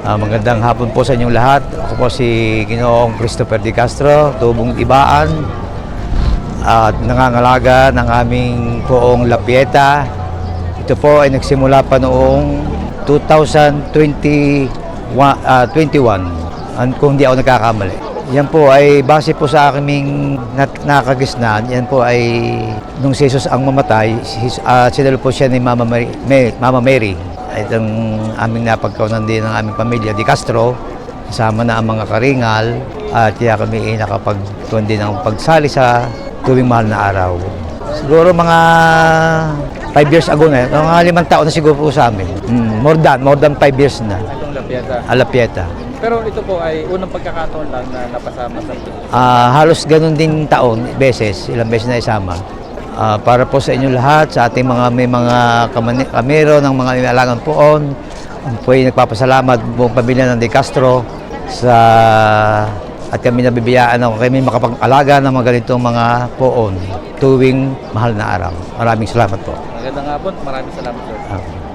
Ah, magandang hapon po sa inyong lahat. Ako po si Ginoong Christopher Di Castro, tubong ibaan at nangangalaga ng aming poong Lapieta. Ito po ay nagsimula pa noong 2021, ah, 21, an- kung hindi ako nagkakamali. Yan po ay base po sa aming nat- nakagisnan, yan po ay nung si Jesus ang mamatay, si, uh, sinalo po siya ni Mama Mary, May- Mama Mary. Itong aming napagkaunan din ng aming pamilya, Di Castro, kasama na ang mga karingal at kaya kami ay nakapagtuon din ng pagsali sa tuwing mahal na araw. Siguro mga 5 years ago na, mga limang taon na siguro po sa amin. Mm, more than, more than 5 years na, Itong Lapieta. Alapieta. Pero ito po ay unang pagkakataon lang na napasama sa Ah, halos ganun din taon, beses, ilang beses na isama. Ah, para po sa inyo lahat, sa ating mga may mga kamero ng mga alagang poon, po ay nagpapasalamat buong pamilya ng De Castro sa at kami nabibiyaan ako kami makapag-alaga ng mga ganitong mga poon tuwing mahal na araw. Maraming salamat po. Magandang hapon. Maraming salamat sir. Ah.